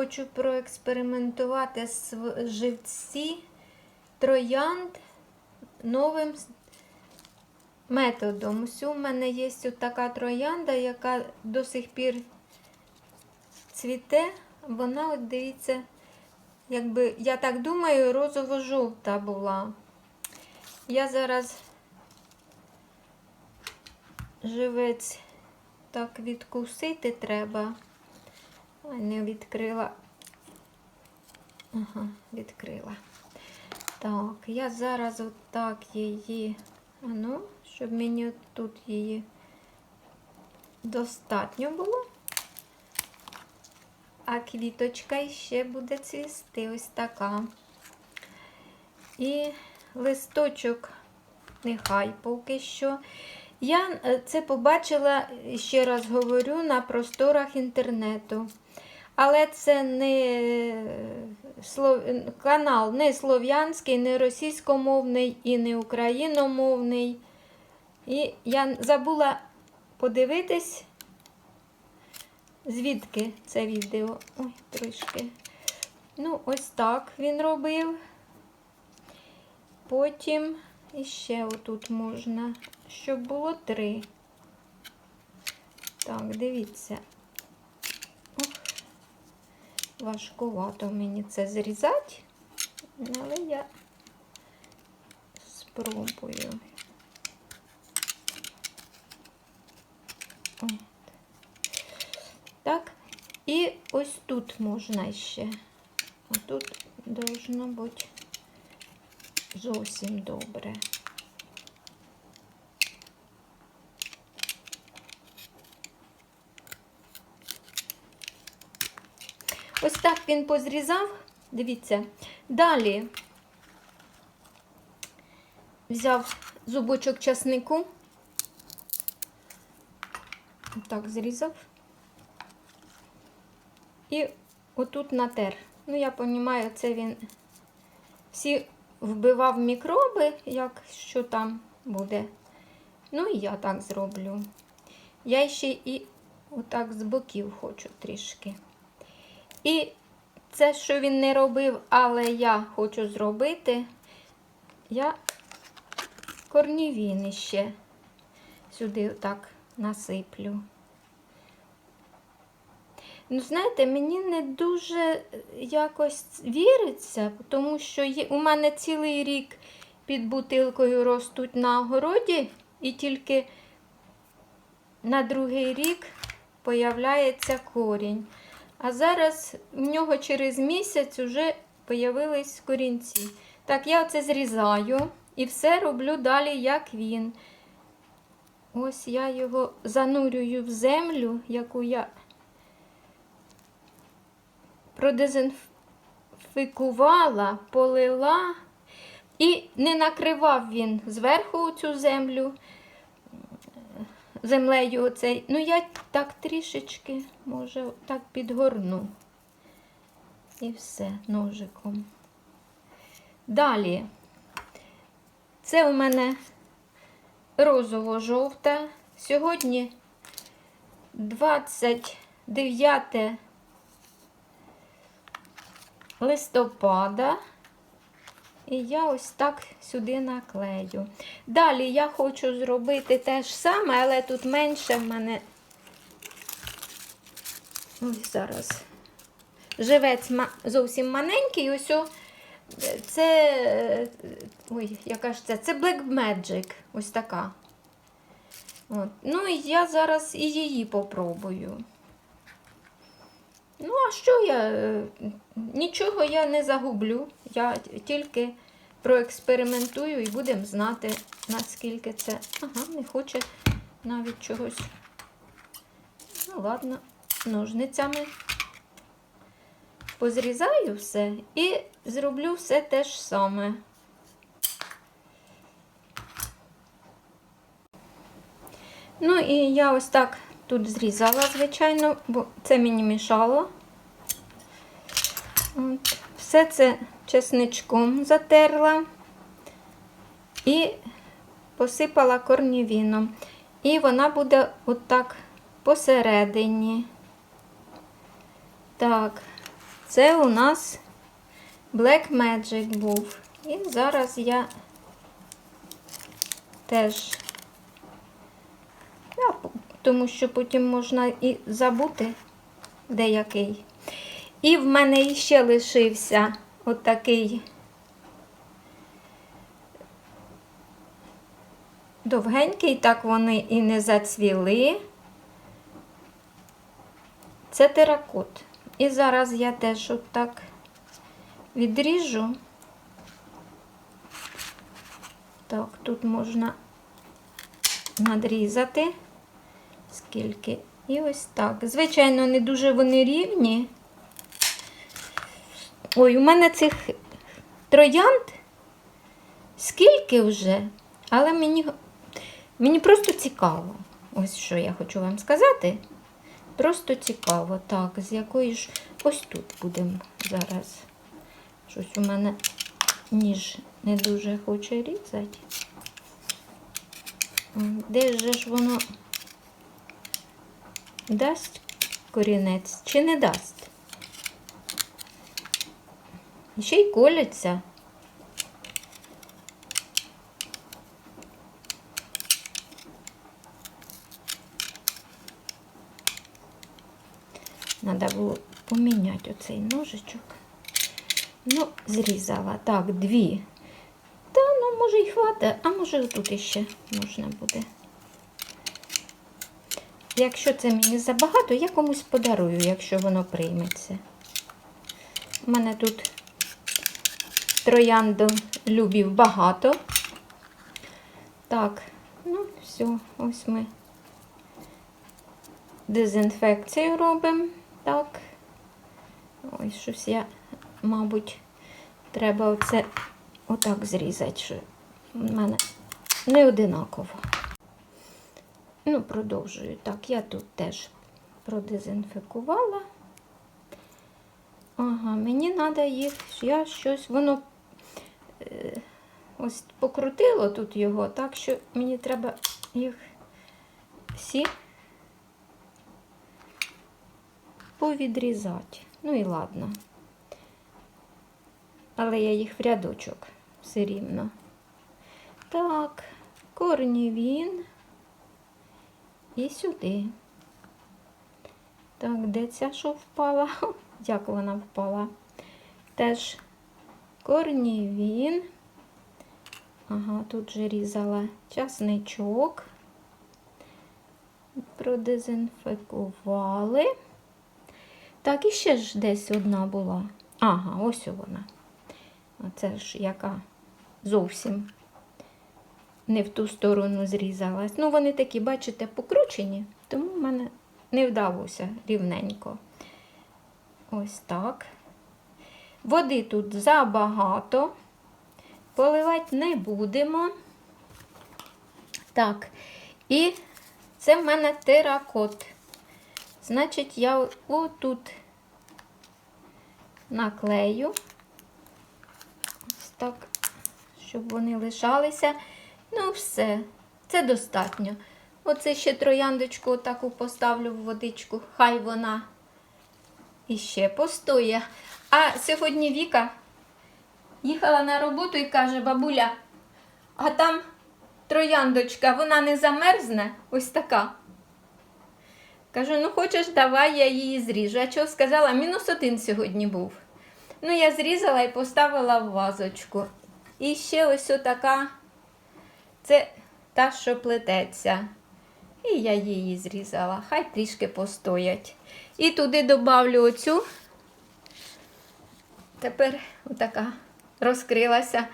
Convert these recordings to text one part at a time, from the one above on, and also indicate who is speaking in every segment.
Speaker 1: хочу проекспериментувати з живці троянд новим методом. Ось у мене є така троянда, яка до сих пір цвіте. Вона, от дивіться, якби, я так думаю, розово-жовта була. Я зараз живець так відкусити треба. Не відкрила. Ага, відкрила. Так, я зараз отак її, ну, щоб мені тут її достатньо було. А квіточка ще буде цвісти ось така. І листочок нехай поки що. Я е, це побачила, ще раз говорю, на просторах інтернету. Але це не слов... канал не слов'янський, не російськомовний і не україномовний. І я забула подивитись, звідки це відео. Ой, трошки. Ну, ось так він робив. Потім іще отут можна, щоб було три. Так, дивіться. Важкувато мені це зрізати, але я спробую. Так, і ось тут можна ще. Отут должно бути зовсім добре. Ось так він позрізав. Дивіться. Далі взяв зубочок часнику. Так, зрізав. І отут натер. Ну, я розумію, це він всі вбивав мікроби, як що там буде. Ну і я так зроблю. Я ще і отак з боків хочу трішки. І це, що він не робив, але я хочу зробити, я корнівіни ще сюди отак насиплю. Ну, знаєте, мені не дуже якось віриться, тому що є, у мене цілий рік під бутилкою ростуть на огороді, і тільки на другий рік появляється корінь. А зараз в нього через місяць вже появились корінці. Так, я оце зрізаю і все роблю далі, як він. Ось я його занурюю в землю, яку я продезінфікувала, полила. І не накривав він зверху цю землю, землею оцей. Ну, я так трішечки, може, так підгорну. І все, ножиком. Далі. Це у мене розово-жовта. Сьогодні 29 листопада. І я ось так сюди наклею. Далі я хочу зробити те ж саме, але тут менше в мене. Ось зараз. Живець зовсім маленький. Ось о, це. Ой, яка ж це? Це Black Magic. Ось така. От. Ну і я зараз і її попробую. Ну, а що я? е, Нічого я не загублю. Я тільки проекспериментую і будемо знати, наскільки це. Ага, не хоче навіть чогось. Ну, ладно, ножницями. Позрізаю все і зроблю все те ж саме. Ну і я ось так тут зрізала, звичайно, бо це мені мішало. От. Все це чесничком затерла і посипала корнівіном. І вона буде отак посередині. Так, Це у нас Black Magic був. І зараз я теж, я тому що потім можна і забути деякий. І в мене іще лишився отакий довгенький, так вони і не зацвіли. Це теракот. І зараз я теж отак відріжу. Так, тут можна надрізати скільки. І ось так. Звичайно, не дуже вони рівні. Ой, у мене цих троянд скільки вже, але мені, мені просто цікаво. Ось що я хочу вам сказати. Просто цікаво. Так, з якої ж ось тут будемо зараз. Щось у мене ніж не дуже хоче різати. Де ж воно дасть корінець чи не дасть? Ще й коляться. Треба було поміняти оцей ножичок. Ну, зрізала. Так, дві. Та, ну, може, і хватить, а може, тут іще можна буде. Якщо це мені забагато, я комусь подарую, якщо воно прийметься. У мене тут троянду любів багато. Так, ну, все, ось ми дезінфекцію робимо. Так. Ой, щось я, мабуть, треба оце отак зрізати, що в мене не одинаково. Ну, продовжую. Так, я тут теж продезінфікувала. Ага, мені треба їх, я щось, воно е, ось покрутило тут його, так що мені треба їх всі повідрізати. Ну і ладно. Але я їх в рядочок все рівно. Так, корнівін. І сюди. Так, де ця що впала? Як вона впала? Теж корнівін. Ага, тут же різала часничок. Продезінфікували. Так, і ще ж десь одна була. Ага, ось вона. Оце ж яка зовсім не в ту сторону зрізалась. Ну, вони такі, бачите, покручені, тому в мене не вдалося рівненько. Ось так. Води тут забагато. Поливати не будемо. Так, і це в мене теракот. Значить, я отут наклею. Ось так, щоб вони лишалися. Ну, все, це достатньо. Оце ще трояндочку таку поставлю в водичку, хай вона іще постоє. А сьогодні Віка їхала на роботу і каже, бабуля, а там трояндочка, вона не замерзне? Ось така. Кажу, ну хочеш, давай я її зріжу. А чого сказала? Мінус один сьогодні був. Ну, я зрізала і поставила в вазочку. І ще ось така, це та, що плететься. І я її зрізала. Хай трішки постоять. І туди добавлю оцю. Тепер отака розкрилася.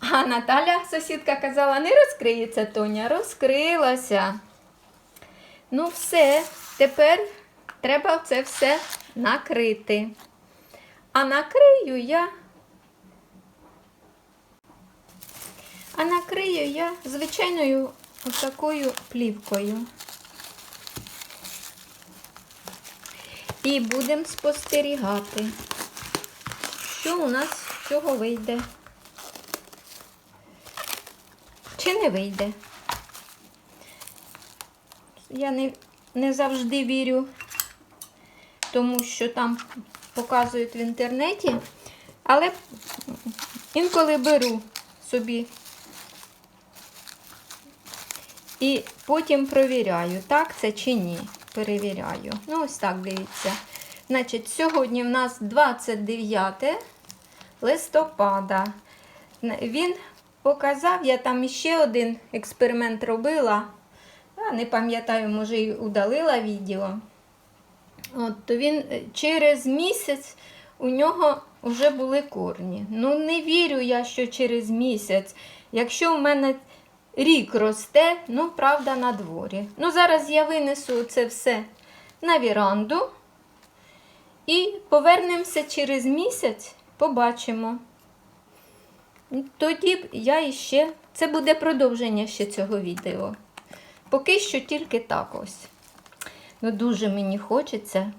Speaker 1: А Наталя, сусідка, казала, не розкриється Тоня, розкрилася. Ну, все, тепер треба це все накрити. А накрию я. А накрию я звичайною отакою плівкою. І будемо спостерігати, що у нас з цього вийде. Чи не вийде? Я не, не завжди вірю, тому що там показують в інтернеті. Але інколи беру собі і потім провіряю, так це чи ні. Перевіряю. Ну, ось так дивіться. Значить, сьогодні в нас 29 листопада. Він показав, я там ще один експеримент робила. Я не пам'ятаю, може, і удалила відео. От, то він е, через місяць у нього вже були корні. Ну, не вірю я, що через місяць. Якщо в мене рік росте, ну, правда, на дворі. Ну, зараз я винесу це все на віранду. І повернемося через місяць, побачимо. Тоді я іще. Це буде продовження ще цього відео. Поки що тільки так ось. Ну, дуже мені хочеться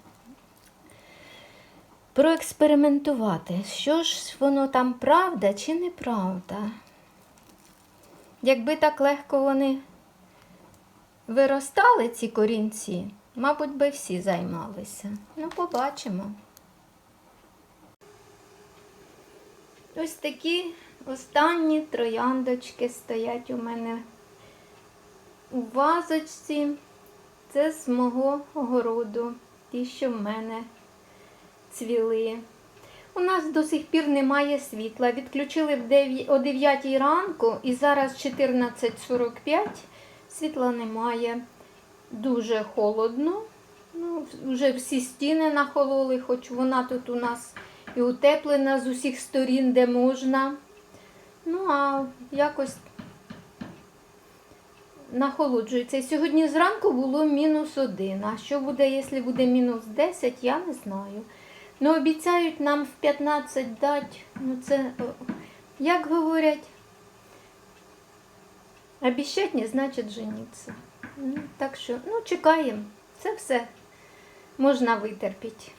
Speaker 1: проекспериментувати, що ж воно там правда чи неправда. Якби так легко вони виростали, ці корінці, мабуть, би всі займалися. Ну, побачимо. Ось такі останні трояндочки стоять у мене у вазочці. Це з мого городу, ті, що в мене цвіли. У нас до сих пір немає світла. Відключили о 9 ранку і зараз 14.45. Світла немає. Дуже холодно. Ну, вже всі стіни нахололи, хоч вона тут у нас і утеплена з усіх сторін, де можна. Ну, а якось нахолоджується. Сьогодні зранку було мінус один. А що буде, якщо буде мінус 10, я не знаю. Ну, обіцяють нам в 15 дати. Ну, це, як говорять, обіщать не значить жениться. Ну, так що, ну, чекаємо. Це все можна витерпіти.